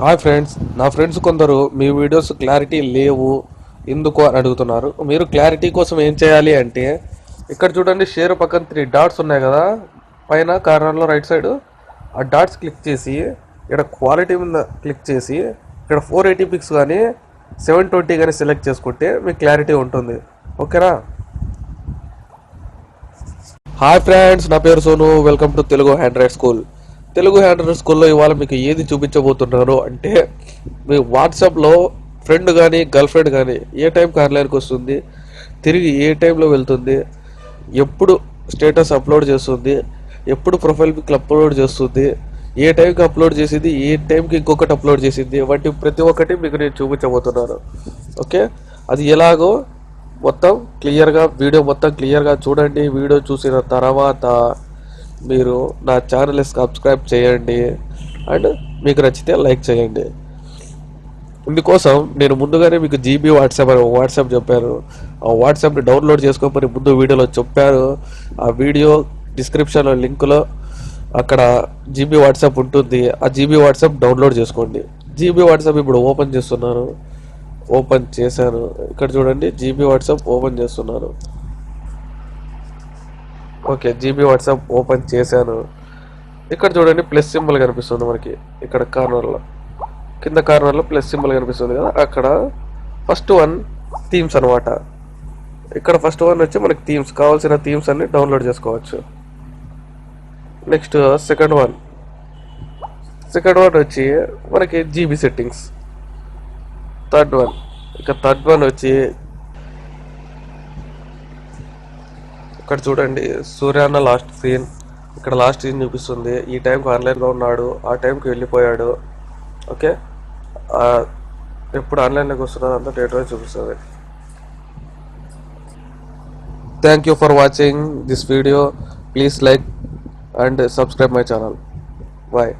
Hi friends నా friends కొందరు మీ videos clarity లేవు ఎందుకు అని అడుగుతున్నారు. మీరు క్లారిటీ కోసం ఏం చేయాలి అంటే ఇక్కడ చూడండి షేర్ పక్కన త్రీ డాట్స్ ఉన్నాయి కదా పైన కార్నర్లో రైట్ సైడ్ ఆ డాట్స్ క్లిక్ చేసి ఇక్కడ క్వాలిటీ మీద క్లిక్ చేసి ఇక్కడ ఫోర్ ఎయిటీ పిక్స్ కానీ సెవెన్ ట్వంటీ కానీ సెలెక్ట్ చేసుకుంటే మీకు క్లారిటీ ఉంటుంది. ఓకేనా హాయ్ ఫ్రెండ్స్ నా పేరు Sonu welcome to Telugu Android school Telugu Android స్కూల్లో ఇవాళ మీకు ఏది చూపించబోతున్నారు అంటే మీ వాట్సాప్లో ఫ్రెండ్ కానీ గర్ల్ ఫ్రెండ్ కానీ ఏ టైంకి ఆన్లైన్కి వస్తుంది తిరిగి ఏ టైంలో వెళ్తుంది ఎప్పుడు స్టేటస్ అప్లోడ్ చేస్తుంది ఎప్పుడు ప్రొఫైల్ పిక్ అప్లోడ్ చేస్తుంది ఏ టైంకి అప్లోడ్ చేసింది ఏ టైంకి ఇంకొకటి అప్లోడ్ చేసింది వంటి ప్రతి ఒక్కటి మీకు నేను చూపించబోతున్నాను. ఓకే? అది ఎలాగో మొత్తం క్లియర్గా వీడియో మొత్తం క్లియర్గా చూడండి. వీడియో చూసిన తర్వాత మీరు నా ఛానల్ని సబ్స్క్రైబ్ చేయండి అండ్ మీకు నచ్చితే లైక్ చేయండి. ఇందుకోసం నేను ముందుగానే మీకు జీబీ వాట్సాప్ అని వాట్సాప్ చెప్పాను. ఆ వాట్సాప్ని డౌన్లోడ్ చేసుకోమని ముందు వీడియోలో చెప్పారు ఆ వీడియో డిస్క్రిప్షన్లో లింకులో అక్కడ జీబీ వాట్సాప్ ఉంటుంది. ఆ జీబీ వాట్సాప్ డౌన్లోడ్ చేసుకోండి. జీబీ వాట్సాప్ ఇప్పుడు ఓపెన్ చేస్తున్నాను. ఓపెన్ చేశాను. ఇక్కడ చూడండి జీబీ వాట్సాప్ ఓపెన్ చేస్తున్నాను. ఓకే జీబీ వాట్సాప్ ఓపెన్ చేశాను. ఇక్కడ చూడండి ప్లస్ సింబల్ కనిపిస్తుంది మనకి. ఇక్కడ కార్నర్లో కింద కార్నర్లో ప్లస్ సింబల్ కనిపిస్తుంది కదా. అక్కడ ఫస్ట్ వన్ థీమ్స్ అనమాట ఇక్కడ ఫస్ట్ వన్ వచ్చి మనకి థీమ్స్ కావాల్సిన థీమ్స్ అన్ని డౌన్లోడ్ చేసుకోవచ్చు. Next second one second one వచ్చి మనకి జీబీ సెట్టింగ్స్ థర్డ్ వన్ ఇక థర్డ్ వన్ వచ్చి ఇక్కడ చూడండి. సూర్యాన్న లాస్ట్ సీన్ ఇక్కడ లాస్ట్ సీన్ చూపిస్తుంది. ఈ టైంకి ఆన్లైన్లో ఉన్నాడు. ఆ టైంకి వెళ్ళిపోయాడు. ఓకే ఎప్పుడు ఆన్లైన్లోకి వస్తున్నది అంతా డేట్ చూపిస్తుంది. Thank you for watching this video please like and subscribe my channel bye